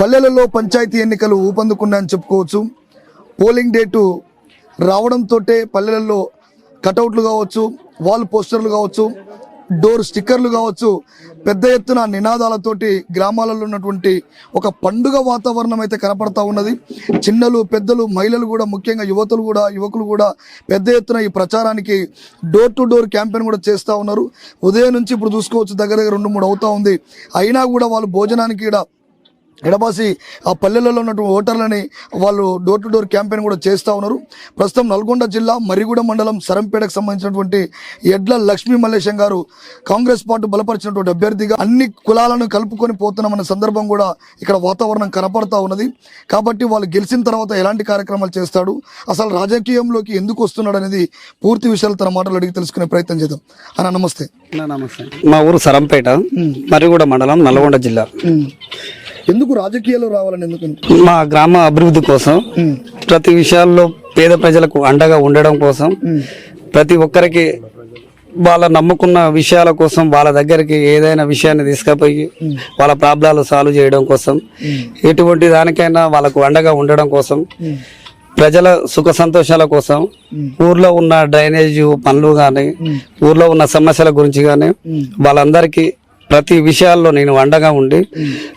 పల్లెలలో పంచాయతీ ఎన్నికలు ఊపందుకున్నాయని చెప్పుకోవచ్చు. Polling date రావడంతో పల్లెలలో కటౌట్లు కావచ్చు వాల్ పోస్టర్లు కావచ్చు డోర్ స్టిక్కర్లు కావచ్చు పెద్ద ఎత్తున నినాదాలతోటి గ్రామాలలో ఉన్నటువంటి ఒక పండుగ వాతావరణం అయితే కనపడతా ఉన్నది. చిన్నలు పెద్దలు మహిళలు కూడా ముఖ్యంగా యువతులు కూడా యువకులు కూడా పెద్ద ఎత్తున ఈ ప్రచారానికి డోర్ టు డోర్ క్యాంపెయిన్ కూడా చేస్తూ ఉన్నారు. ఉదయం నుంచి ఇప్పుడు చూసుకోవచ్చు దగ్గర దగ్గర రెండు మూడు అవుతా ఉంది. అయినా కూడా వాళ్ళు భోజనానికి కూడా ఎడబాసి ఆ పల్లెలలో ఉన్నటువంటి ఓటర్లని వాళ్ళు డోర్ టు డోర్ క్యాంపెయిన్ కూడా చేస్తూ ఉన్నారు. ప్రస్తుతం నల్గొండ జిల్లా మరిగూడ మండలం సరంపేటకు సంబంధించినటువంటి ఎడ్ల లక్ష్మీ మల్లేశం గారు కాంగ్రెస్ పార్టీ బలపరిచినటువంటి అభ్యర్థిగా అన్ని కులాలను కలుపుకొని పోతున్నామన్న సందర్భం కూడా ఇక్కడ వాతావరణం కనపడతా ఉన్నది. కాబట్టి వాళ్ళు గెలిచిన తర్వాత ఎలాంటి కార్యక్రమాలు చేస్తాడు అసలు రాజకీయంలోకి ఎందుకు వస్తున్నాడు అనేది పూర్తి విషయాలు తన మాటలు అడిగి తెలుసుకునే ప్రయత్నం చేద్దాం. అన్న నమస్తే. నమస్తే. మా ఊరు సరంపేట మరిగూడ మండలం నల్గొండ జిల్లా. ఎందుకు రాజకీయాల్లో రావాలని ఎందుకు మా గ్రామ అభివృద్ధి కోసం ప్రతి విషయాల్లో పేద ప్రజలకు అండగా ఉండడం కోసం ప్రతి ఒక్కరికి వాళ్ళ నమ్ముకున్న విషయాల కోసం వాళ్ళ దగ్గరికి ఏదైనా విషయాన్ని తీసుకుపోయి వాళ్ళ ప్రాబ్లాలు సాల్వ్ చేయడం కోసం ఎటువంటి దానికైనా వాళ్ళకు అండగా ఉండడం కోసం ప్రజల సుఖ సంతోషాల కోసం ఊర్లో ఉన్న డ్రైనేజ్ పనులు కానీ ఊర్లో ఉన్న సమస్యల గురించి కానీ వాళ్ళందరికీ ప్రతి విషయాల్లో నేను అండగా ఉండి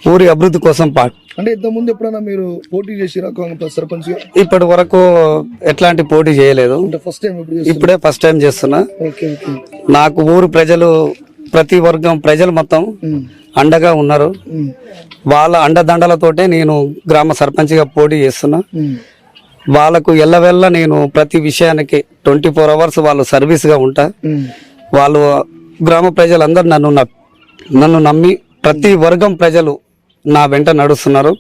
ఊరి అభివృద్ధి కోసం పా అంటే ఇంతకుముందు ఎప్పుడైనా మీరు పోటీ చేసిరా కాంగ్రెస్ సర్పంచ్ ఇప్పటి వరకు ఎట్లాంటి పోటీ చేయలేదు. ఫస్ట్ టైం ఇప్పుడే ఫస్ట్ టైం చేస్తున్నా. నాకు ఊరు ప్రజలు ప్రతి వర్గం ప్రజలు మొత్తం అండగా ఉన్నారు. వాళ్ళ అండదండలతోటే నేను గ్రామ సర్పంచ్గా పోటీ చేస్తున్నా. వాళ్ళకు ఎల్లవెల్ల నేను ప్రతి విషయానికి ట్వంటీ ఫోర్ అవర్స్ వాళ్ళు సర్వీస్గా ఉంటా. వాళ్ళు గ్రామ ప్రజలందరూ నన్ను న- నన్ను నమ్మి ప్రతి వర్గం ప్రజలు నా వెంట నడుస్తున్నారు.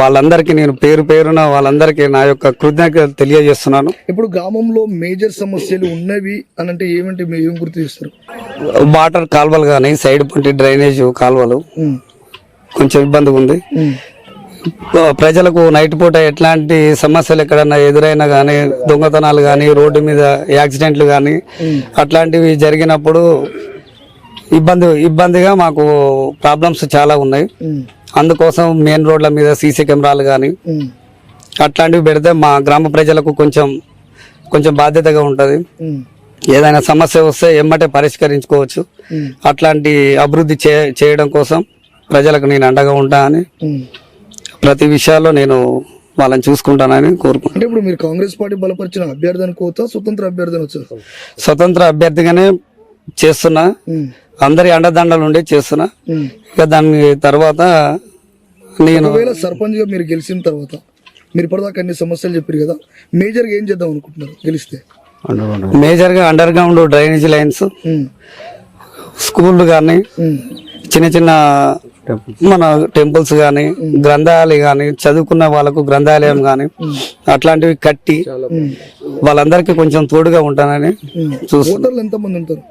వాళ్ళందరికీ నేను పేరు పేరున వాళ్ళందరికీ నా యొక్క కృతజ్ఞతలు తెలియజేస్తున్నాను. ఇప్పుడు గ్రామంలో మేజర్ సమస్యలు ఉన్నవి అని అంటే ఏమంటే మీరు ఏం గుర్తు చేస్తారు? వాటర్ కాలువలు కానీ సైడ్ పంటి డ్రైనేజ్ కాలువలు కొంచెం ఇబ్బందిగా ఉంది. ప్రజలకు నైట్ పూట ఎట్లాంటి సమస్యలు ఎక్కడన్నా ఎదురైనా కానీ దొంగతనాలు కానీ రోడ్డు మీద యాక్సిడెంట్లు కానీ అట్లాంటివి జరిగినప్పుడు ఇబ్బంది ఇబ్బందిగా మాకు ప్రాబ్లమ్స్ చాలా ఉన్నాయి. అందుకోసం మెయిన్ రోడ్ల మీద సీసీ కెమెరాలు కానీ అట్లాంటివి పెడితే మా గ్రామ ప్రజలకు కొంచెం కొంచెం బాధ్యతగా ఉంటుంది. ఏదైనా సమస్య వస్తే ఎమ్మటే పరిష్కరించుకోవచ్చు. అట్లాంటి అభివృద్ధి చే చేయడం కోసం ప్రజలకు నేను అండగా ఉంటా అని ప్రతి విషయాల్లో నేను వాళ్ళని చూసుకుంటానని కోరుకుంటున్నాను అంటే ఇప్పుడు మీరు కాంగ్రెస్ పార్టీ బలపరిచిన అభ్యర్థి అనుకోవచ్చా స్వతంత్ర అభ్యర్థి స్వతంత్ర అభ్యర్థిగానే చేస్తున్నా. అందరి అండదండలు ఉండి చేస్తున్నా. ఇక దాని తర్వాత నేను సర్పంచ్గా మీరు గెలిచిన తర్వాత మీరు ఇప్పటిదాకా అన్ని సమస్యలు చెప్పారు కదా మేజర్గా ఏం చేద్దాం అనుకుంటున్నారు గెలిస్తే? మేజర్గా అండర్ గ్రౌండ్ డ్రైనేజ్ లైన్స్. స్కూళ్ళు కానీ. చిన్న చిన్న మన టెంపుల్స్ కానీ గ్రంథాలయాలు కానీ చదువుకున్న వాళ్ళకు గ్రంథాలయం కానీ అట్లాంటివి కట్టి వాళ్ళందరికీ కొంచెం తోడుగా ఉంటానని చూస్తున్నాను ఓటర్లు ఎంత మంది ఉంటారు?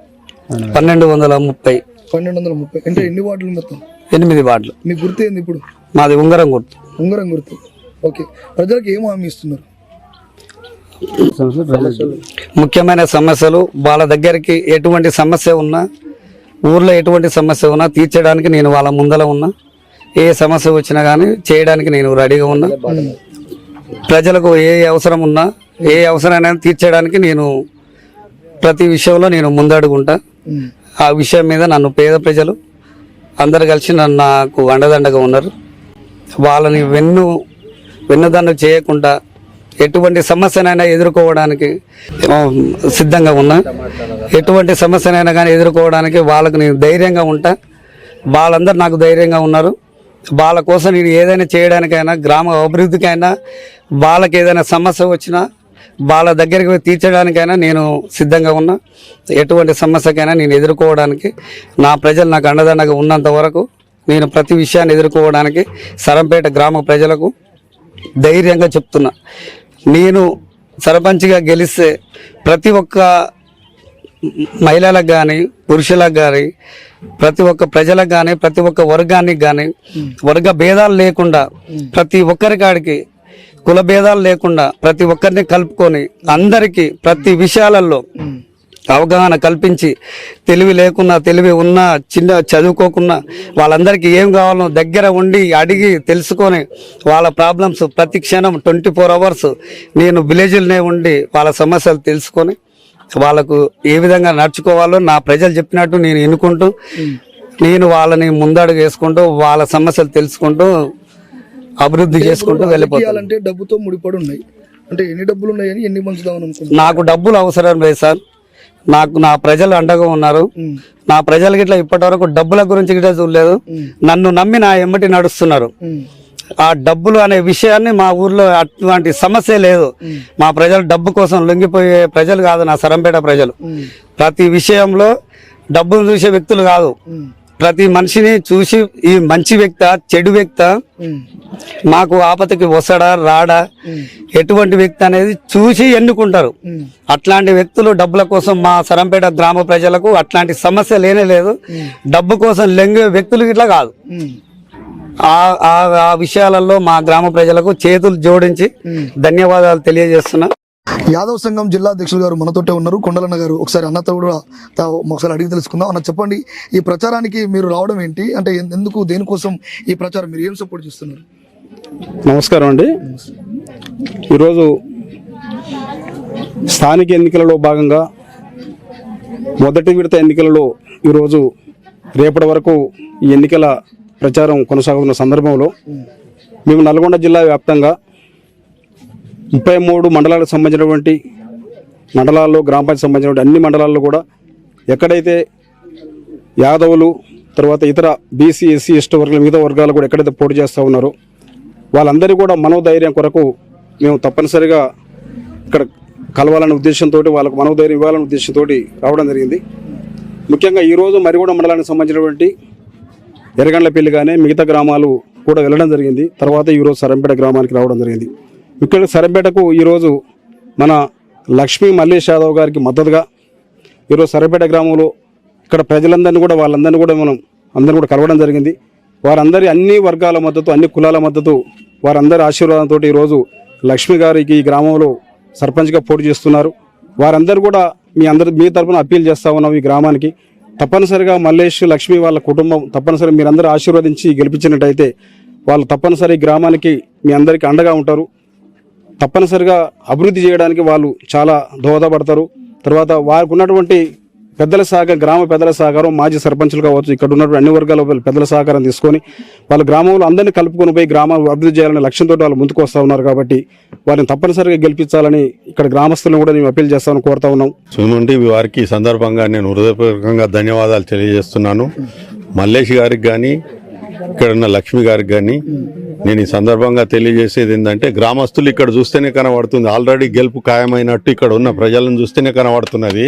పన్నెండు వందల ముప్పై. పన్నెండు వందల ముప్పై. అంటే ఎన్ని వార్డులు మొత్తం? ఎనిమిది వార్డులు మీ గుర్తు ఏంది ఇప్పుడు? మాది ఉంగరం గుర్తు. ఉంగరం గుర్తు. ఓకే. ప్రజలకు ఏం హామీ ఇస్తున్నారు? ముఖ్యమైన సమస్యలు వాళ్ళ దగ్గరికి ఎటువంటి సమస్య ఉన్నా ఊర్లో ఎటువంటి సమస్య ఉన్నా తీర్చడానికి నేను వాళ్ళ ముందర ఉన్నా. ఏ సమస్య వచ్చినా కానీ చేయడానికి నేను రెడీగా ఉన్నా. ప్రజలకు ఏ అవసరం ఉన్నా ఏ అవసరమైనా తీర్చడానికి నేను ప్రతి విషయంలో నేను ముందడుగుంటా. ఆ విషయం మీద నన్ను పేద ప్రజలు అందరు కలిసి నన్ను నాకు అండదండగా ఉన్నారు. వాళ్ళని వెన్ను వెన్నుదన్ను చేయకుండా ఎటువంటి సమస్యనైనా ఎదుర్కోవడానికి సిద్ధంగా ఉన్నా. ఎటువంటి సమస్యనైనా కానీ ఎదుర్కోవడానికి వాళ్ళకు నేను ధైర్యంగా ఉంటా. వాళ్ళందరూ నాకు ధైర్యంగా ఉన్నారు. వాళ్ళ కోసం నేను ఏదైనా చేయడానికైనా గ్రామ అభివృద్ధికైనా వాళ్ళకి ఏదైనా సమస్య వచ్చినా వాళ్ళ దగ్గరికి తీర్చడానికైనా నేను సిద్ధంగా ఉన్నా. ఎటువంటి సమస్యకైనా నేను ఎదుర్కోవడానికి నా ప్రజలు నాకు అండదండగా ఉన్నంత వరకు నేను ప్రతి విషయాన్ని ఎదుర్కోవడానికి సరంపేట గ్రామ ప్రజలకు ధైర్యంగా చెప్తున్నా. నేను సర్పంచ్గా గెలిస్తే ప్రతి ఒక్క మహిళలకు కానీ పురుషులకు కానీ ప్రతి ఒక్క ప్రజలకు కానీ ప్రతి ఒక్క వర్గానికి కానీ వర్గ భేదాలు లేకుండా ప్రతి ఒక్కరికాడికి కుల భేదాలు లేకుండా ప్రతి ఒక్కరిని కలుపుకొని అందరికీ ప్రతి విషయాలలో అవగాహన కల్పించి తెలివి లేకున్నా తెలివి ఉన్నా చిన్న చదువుకోకున్నా వాళ్ళందరికీ ఏం కావాలో దగ్గర ఉండి అడిగి తెలుసుకొని వాళ్ళ ప్రాబ్లమ్స్ ప్రతి క్షణం ట్వంటీ ఫోర్ అవర్స్ నేను విలేజ్లోనే ఉండి వాళ్ళ సమస్యలు తెలుసుకొని వాళ్ళకు ఏ విధంగా నడుచుకోవాలో నా ప్రజలు చెప్పినట్టు నేను ఎన్నుకుంటూ నేను వాళ్ళని ముందడుగు వేసుకుంటూ వాళ్ళ సమస్యలు తెలుసుకుంటూ అభివృద్ధి చేసుకుంటూ వెళ్ళిపోతాను రాజకీయాలంటే డబ్బుతో ముడిపడి ఉన్నాయి అంటే ఎన్ని డబ్బులు ఉన్నాయని ఎన్ని పంచుదామని నాకు డబ్బులు అవసరం లేదు సార్. నాకు నా ప్రజలు అండగా ఉన్నారు. నా ప్రజలకి ఇట్లా ఇప్పటి వరకు డబ్బుల గురించి గిట్లా చూడలేదు. నన్ను నమ్మి నా ఎమ్మటి నడుస్తున్నారు. ఆ డబ్బులు అనే విషయాన్ని మా ఊర్లో అటువంటి సమస్య లేదు. మా ప్రజలు డబ్బు కోసం లొంగిపోయే ప్రజలు కాదు నా సరంపేట ప్రజలు. ప్రతి విషయంలో డబ్బులు చూసే వ్యక్తులు కాదు. ప్రతి మనిషిని చూసి ఈ మంచి వ్యక్త చెడు వ్యక్త. మాకు ఆపదకి వస్తాడా రాడా? ఎటువంటి వ్యక్తి అనేది చూసి ఎన్నుకుంటారు. అట్లాంటి వ్యక్తులు డబ్బుల కోసం మా సరంపేట గ్రామ ప్రజలకు అట్లాంటి సమస్య లేనే లేదు. డబ్బు కోసం లెంగే వ్యక్తులు ఇట్లా కాదు. ఆ విషయాలలో మా గ్రామ ప్రజలకు చేతులు జోడించి ధన్యవాదాలు తెలియజేస్తున్నా. యాదవ్ సంఘం జిల్లా అధ్యక్షులు గారు మనతోటే ఉన్నారు. కొండలన్న గారు ఒకసారి అన్నతో కూడా తా- ఒకసారి అడిగి తెలుసుకుందాం. అన్న చెప్పండి ఈ ప్రచారానికి మీరు రావడం ఏంటి? అంటే ఎందుకు దేనికోసం ఈ ప్రచారం? మీరు ఏం సపోర్ట్ చేస్తున్నారు? నమస్కారం అండి. ఈరోజు స్థానిక ఎన్నికలలో భాగంగా మొదటి విడత ఎన్నికలలో ఈరోజు రేపటి వరకు ఈ ఎన్నికల ప్రచారం కొనసాగుతున్న సందర్భంలో మేము నల్గొండ జిల్లా వ్యాప్తంగా ముప్పై మూడు మండలాలకు సంబంధించినటువంటి మండలాల్లో గ్రామ పంచాయతీ సంబంధించినటువంటి అన్ని మండలాల్లో కూడా ఎక్కడైతే యాదవులు తర్వాత ఇతర బీసీ ఎస్సీ ఎస్టీ వర్గాలు మిగతా వర్గాలు కూడా ఎక్కడైతే పోటీ చేస్తూ ఉన్నారో వాళ్ళందరూ కూడా మనోధైర్యం కొరకు మేము తప్పనిసరిగా ఇక్కడ కలవాలనే ఉద్దేశంతో వాళ్ళకు మనోధైర్యం ఇవ్వాలనే ఉద్దేశంతో రావడం జరిగింది. ముఖ్యంగా ఈరోజు మరిగూడ మండలానికి సంబంధించినటువంటి ఎర్రగండ్లపల్లి కానీ మిగతా గ్రామాలు కూడా వెళ్ళడం జరిగింది. తర్వాత ఈరోజు సరంపేట గ్రామానికి రావడం జరిగింది. ఇక్కడ సరిపేటకు ఈరోజు మన లక్ష్మీ మల్లేష్ యాదవ్ గారికి మద్దతుగా ఈరోజు సరిపేట గ్రామంలో ఇక్కడ ప్రజలందరినీ కూడా వాళ్ళందరినీ కూడా మనం అందరిని కూడా కలవడం జరిగింది. వారందరి అన్ని వర్గాల మద్దతు అన్ని కులాల మద్దతు వారందరి ఆశీర్వాదంతో ఈరోజు లక్ష్మి గారికి ఈ గ్రామంలో సర్పంచ్గా పోటీ చేస్తున్నారు. వారందరూ కూడా మీ అందరి మీ తరఫున అప్పీల్ చేస్తూ ఉన్నాం ఈ గ్రామానికి. తప్పనిసరిగా మల్లేష్ లక్ష్మి వాళ్ళ కుటుంబం తప్పనిసరి మీరందరూ ఆశీర్వదించి గెలిపించినట్టయితే వాళ్ళు తప్పనిసరి గ్రామానికి మీ అందరికీ అండగా ఉంటారు. తప్పనిసరిగా అభివృద్ధి చేయడానికి వాళ్ళు చాలా దోహదపడతారు. తర్వాత వారికి ఉన్నటువంటి పెద్దల సహకారం గ్రామ పెద్దల సహకారం మాజీ సర్పంచులు కావచ్చు ఇక్కడ ఉన్నటువంటి అన్ని వర్గాల పెద్దల సహకారం తీసుకొని వాళ్ళ గ్రామంలో అందరినీ కలుపుకొని పోయి గ్రామం అభివృద్ధి చేయాలనే లక్ష్యంతో వాళ్ళు ముందుకు వస్తూ ఉన్నారు కాబట్టి వారిని తప్పనిసరిగా గెలిపించాలని ఇక్కడ గ్రామస్తులను కూడా మేము అప్పీల్ చేస్తామని కోరుతా ఉన్నాం. సుమన్ వారికి ఈ సందర్భంగా నేను హృదయపూర్వకంగా ధన్యవాదాలు తెలియజేస్తున్నాను. మల్లేష్ గారికి కానీ ఇక్కడ ఉన్న లక్ష్మి గారికి కానీ నేను ఈ సందర్భంగా తెలియజేసేది ఏంటంటే గ్రామస్తులు ఇక్కడ చూస్తేనే కనబడుతుంది. ఆల్రెడీ గెలుపు ఖాయమైనట్టు ఇక్కడ ఉన్న ప్రజలను చూస్తేనే కనబడుతున్నది.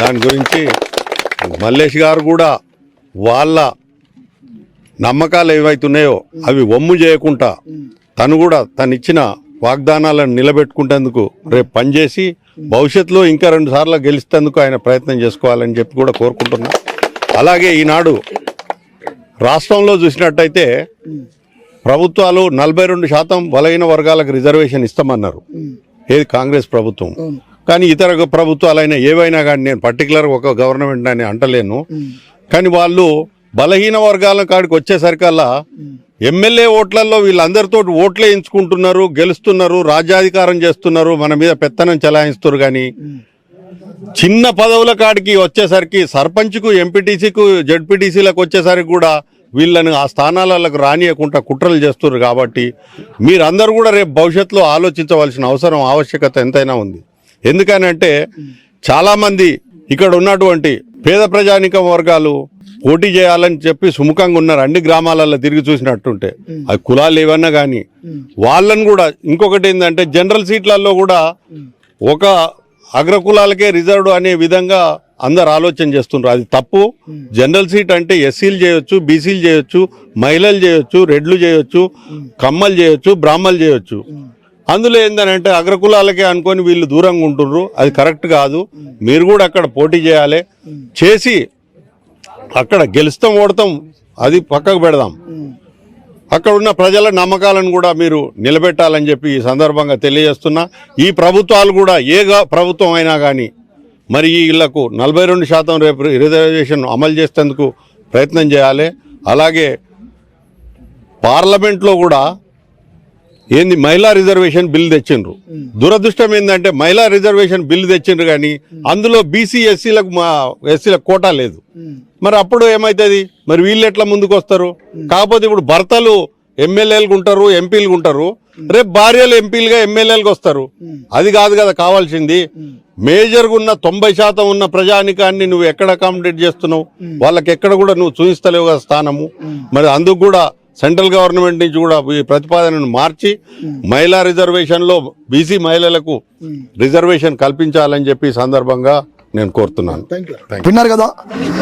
దాని గురించి మల్లేష్ గారు కూడా వాళ్ళ నమ్మకాలు ఏవైతున్నాయో అవి వమ్ము చేయకుండా తను కూడా తను ఇచ్చిన వాగ్దానాలను నిలబెట్టుకుంటేందుకు రేపు పనిచేసి భవిష్యత్తులో ఇంకా రెండు సార్లు గెలిస్తేందుకు ఆయన ప్రయత్నం చేసుకోవాలని చెప్పి కూడా కోరుకుంటున్నా. అలాగే ఈనాడు రాష్ట్రంలో చూసినట్టయితే ప్రభుత్వాలు నలభై రెండు శాతం బలహీన వర్గాలకు రిజర్వేషన్ ఇస్తామన్నారు. ఏది కాంగ్రెస్ ప్రభుత్వం. కానీ ఇతర ప్రభుత్వాలైనా ఏవైనా కానీ నేను పర్టికులర్ ఒక గవర్నమెంట్ అని అంటలేను. కానీ వాళ్ళు బలహీన వర్గాల కాడికి వచ్చేసరికల్లా ఎమ్మెల్యే ఓట్లలో వీళ్ళందరితో ఓట్లే ఎంచుకుంటున్నారు గెలుస్తున్నారు రాజ్యాధికారం చేస్తున్నారు మన మీద పెత్తనం చెలాయిస్తున్నారు కానీ చిన్న పదవుల కాడికి వచ్చేసరికి సర్పంచ్కు ఎంపీటీసీకు జడ్పీటీసీలకు వచ్చేసరికి కూడా వీళ్ళని ఆ స్థానాలకు రానియకుండా కుట్రలు చేస్తున్నారు కాబట్టి మీరందరూ కూడా రేపు భవిష్యత్తులో ఆలోచించవలసిన అవసరం ఆవశ్యకత ఎంతైనా ఉంది. ఎందుకనంటే చాలామంది ఇక్కడ ఉన్నటువంటి పేద ప్రజానికం వర్గాలు పోటీ చేయాలని చెప్పి సుముఖంగా ఉన్నారు. అన్ని గ్రామాలలో తిరిగి చూసినట్టుంటే. అది కులాలు ఏవన్నా కానీ వాళ్ళని కూడా ఇంకొకటి ఏంటంటే జనరల్ సీట్లలో కూడా ఒక అగ్రకులాలకే రిజర్వ్డ్ అనే విధంగా అందరు ఆలోచన చేస్తున్నారు అది తప్పు. జనరల్ సీట్ అంటే ఎస్సీలు చేయొచ్చు బీసీలు చేయొచ్చు మహిళలు చేయొచ్చు రెడ్లు చేయొచ్చు కమ్మలు చేయొచ్చు బ్రాహ్మలు చేయొచ్చు. అందులో ఏంటంటే అగ్రకులాలకే అనుకొని వీళ్ళు దూరంగా ఉంటుండ్రు. అది కరెక్ట్ కాదు. మీరు కూడా అక్కడ పోటీ చేయాలి. చేసి అక్కడ గెలుస్తాం ఓడతాం. అది పక్కకు పెడదాం. అక్కడ ఉన్న ప్రజల నమ్మకాలను కూడా మీరు నిలబెట్టాలని చెప్పి ఈ సందర్భంగా తెలియజేస్తున్నా. ఈ ప్రభుత్వాలు కూడా ఏ ప్రభుత్వం అయినా కానీ మరి వీళ్ళకు నలభై రెండు శాతం రేపు రిజర్వేషన్ అమలు చేసేందుకు ప్రయత్నం చేయాలి. అలాగే పార్లమెంట్లో కూడా ఏంది మహిళా రిజర్వేషన్ బిల్ తెచ్చిండ్రు. దురదృష్టం ఏంటంటే మహిళా రిజర్వేషన్ బిల్ తెచ్చిండ్రు కానీ అందులో బీసీ ఎస్సీలకు మా ఎస్సీలకు కోటా లేదు. మరి అప్పుడు ఏమవుతుంది మరి వీళ్ళు ఎట్లా ముందుకు వస్తారు కాకపోతే ఇప్పుడు భర్తలు ఎమ్మెల్యేలుగా ఉంటారు ఎంపీలుగా ఉంటారు రేపు భార్యలు ఎంపీలుగా ఎమ్మెల్యేలుగా వస్తారు. అది కాదు కదా కావాల్సింది. మేజర్గా ఉన్న తొంభై శాతం ఉన్న ప్రజానికాన్ని నువ్వు ఎక్కడ అకామిడేట్ చేస్తున్నావు? వాళ్ళకి ఎక్కడ కూడా నువ్వు చూపిస్తలేవు కదా స్థానము. మరి అందుకు కూడా సెంట్రల్ గవర్నమెంట్ నుంచి కూడా ఈ ప్రతిపాదనను మార్చి మహిళా రిజర్వేషన్లో బీసీ మహిళలకు రిజర్వేషన్ కల్పించాలని చెప్పి సందర్భంగా నేను కోరుతున్నాను. విన్నారు కదా?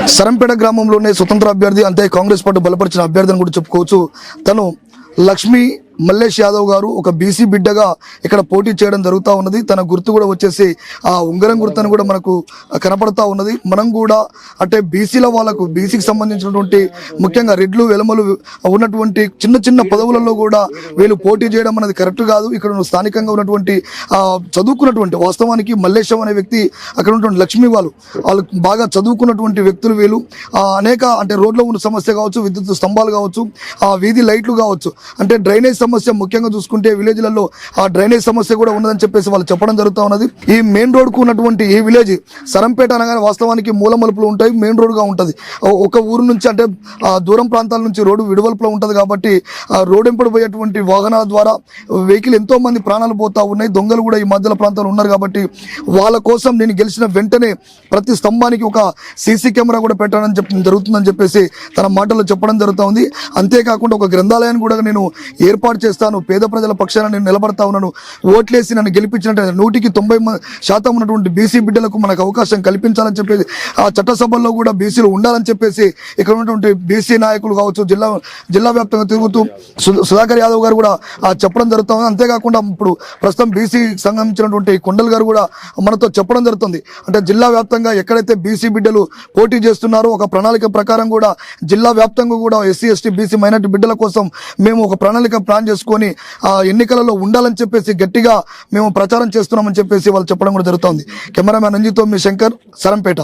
సరంపేట గ్రామంలోనే స్వతంత్ర అభ్యర్థి అంతే కాంగ్రెస్ పార్టీ బలపరిచిన అభ్యర్థిని కూడా చెప్పుకోవచ్చు. తను లక్ష్మీ మల్లేష్ యాదవ్ గారు ఒక బీసీ బిడ్డగా ఇక్కడ పోటీ చేయడం జరుగుతూ ఉన్నది. తన గుర్తు కూడా వచ్చేసి ఆ ఉంగరం గుర్తు అని కూడా మనకు కనపడతా ఉన్నది. మనం కూడా అంటే బీసీల వాళ్ళకు బీసీకి సంబంధించినటువంటి ముఖ్యంగా రెడ్లు వెలమలు ఉన్నటువంటి చిన్న చిన్న పదవులలో కూడా వీళ్ళు పోటీ చేయడం అనేది కరెక్ట్ కాదు. ఇక్కడ స్థానికంగా ఉన్నటువంటి చదువుకున్నటువంటి వాస్తవానికి మల్లేశం అనే వ్యక్తి అక్కడ ఉన్నటువంటి లక్ష్మీ వాళ్ళు వాళ్ళు బాగా చదువుకున్నటువంటి వ్యక్తులు వీళ్ళు. అనేక అంటే రోడ్లో ఉన్న సమస్య కావచ్చు విద్యుత్ స్తంభాలు కావచ్చు ఆ వీధి లైట్లు కావచ్చు అంటే డ్రైనేజ్ సమస్య ముఖ్యంగా చూసుకుంటే విలేజ్లలో ఆ డ్రైనేజ్ సమస్య కూడా ఉన్నదని చెప్పేసి వాళ్ళు చెప్పడం జరుగుతూ ఉన్నది. ఈ మెయిన్ రోడ్కు ఉన్నటువంటి ఈ విలేజ్ సరంపేట అనగానే వాస్తవానికి మూల మలుపులు ఉంటాయి మెయిన్ రోడ్గా ఒక ఊరు నుంచి అంటే ఆ దూరం ప్రాంతాల నుంచి రోడ్డు విడువలుపులో ఉంటుంది కాబట్టి ఆ రోడ్ ఎంపడి పోయేటువంటి వాహనాల ద్వారా వెహికల్ ఎంతో మంది ప్రాణాలు పోతా ఉన్నాయి. దొంగలు కూడా ఈ మధ్యలో ప్రాంతాలు ఉన్నారు కాబట్టి వాళ్ళ కోసం నేను గెలిచిన వెంటనే ప్రతి స్తంభానికి ఒక సీసీ కెమెరా కూడా పెట్టడం చెప్ప జరుగుతుందని చెప్పేసి తన మాటల్లో చెప్పడం జరుగుతూ ఉంది. అంతేకాకుండా ఒక గ్రంథాలయాన్ని కూడా నేను ఏర్పాటు చేస్తాను. పేద ప్రజల పక్షాన నేను నిలబడతా ఉన్నాను. ఓట్లేసి నన్ను గెలిపించినట్టు నూటికి తొంభై శాతం ఉన్నటువంటి బీసీ బిడ్డలకు మనకు అవకాశం కల్పించాలని చెప్పేసి ఆ చట్టసభల్లో కూడా బీసీలు ఉండాలని చెప్పేసి ఇక్కడ ఉన్నటువంటి బీసీ నాయకులు కావచ్చు జిల్లా జిల్లా వ్యాప్తంగా తిరుగుతూ సుధాకర్ యాదవ్ గారు కూడా ఆ చెప్పడం జరుగుతుంది అంతేకాకుండా ఇప్పుడు ప్రస్తుతం బీసీ సంబంధించినటువంటి కొండల్ గారు కూడా మనతో చెప్పడం జరుగుతుంది. అంటే జిల్లా వ్యాప్తంగా ఎక్కడైతే బీసీ బిడ్డలు పోటీ చేస్తున్నారో ఒక ప్రణాళిక ప్రకారం కూడా జిల్లా వ్యాప్తంగా కూడా ఎస్సీ ఎస్టీ బీసీ మైనార్టీ బిడ్డల కోసం మేము ఒక ప్రణాళిక ప్లాన్ చేసుకొని ఆ ఎన్నికలలో ఉండాలని చెప్పేసి గట్టిగా మేము ప్రచారం చేస్తున్నామని చెప్పేసి వాళ్ళు చెప్పడం కూడా జరుగుతుంది. కెమెరామ్యాన్ అంజితో మీ శంకర్ సరంపేట.